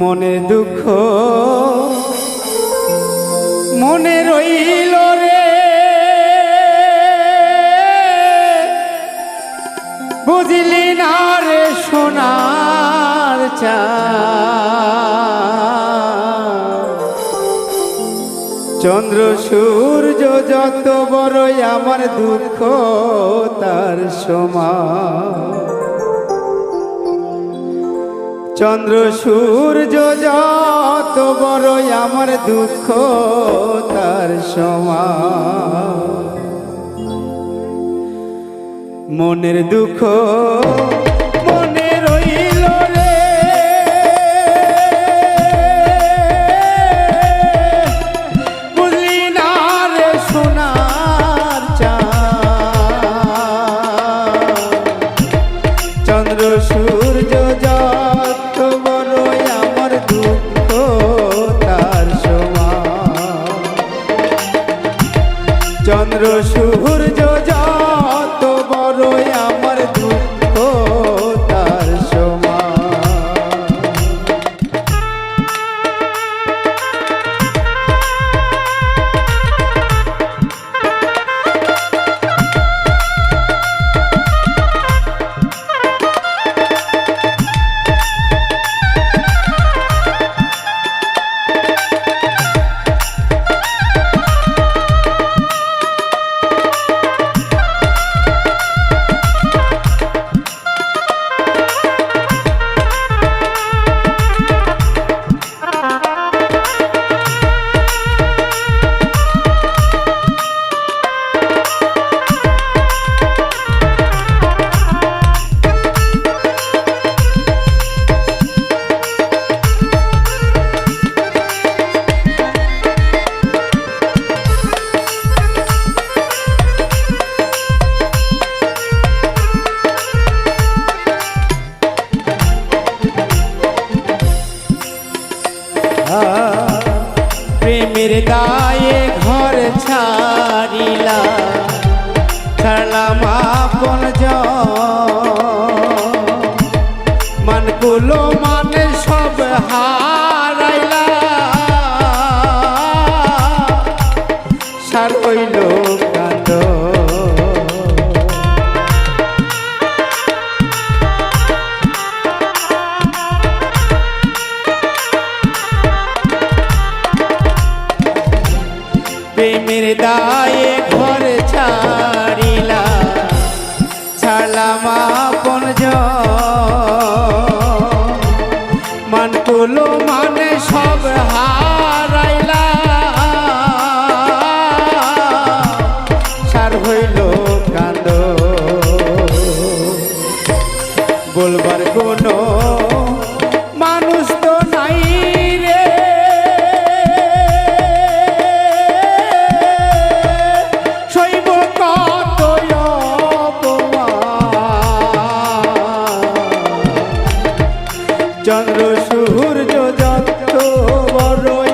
মনে দুঃখ। মনে রইল রে। বুঝলি না রে সোনার চা চন্দ্র, সূর্য যত বড়ই আমার দুঃখ, তার সমান। চন্দ্র সূর্য যত বড়ই আমার দুঃখ তার সমা মনের দুঃখ চন্দ্র সূর্য যত বড়ই llega. দায়ে ঘর ছাড়িলা। ছাড়লাম আপন মানে সব সূর্য যত বড়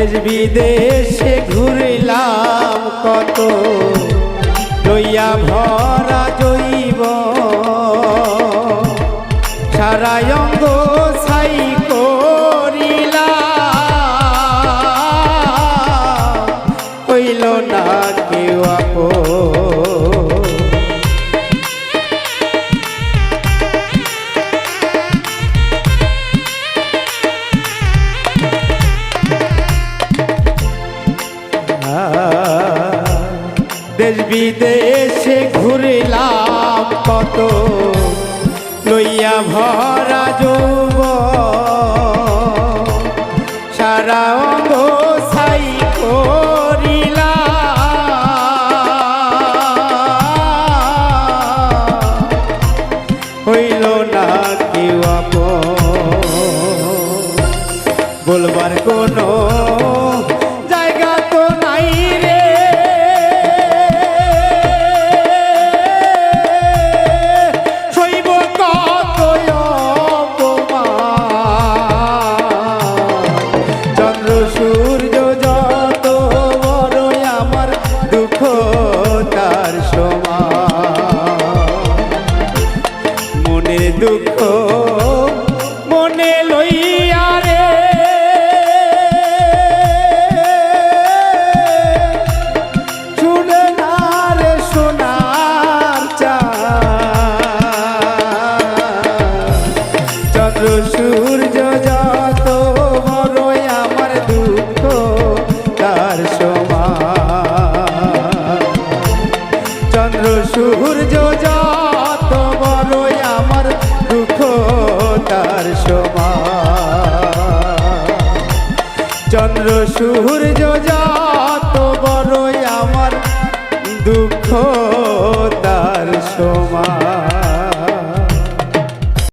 দেশ বিদেশে ঘুরলাম কত। দইয়া ভরা দেশের বিদেশে ঘুরিলাম কত। লইয়া ভরা যৌব সারা অঙ্গ সাই করিলা হইল না কেউ বলবার কোনো রসুর যা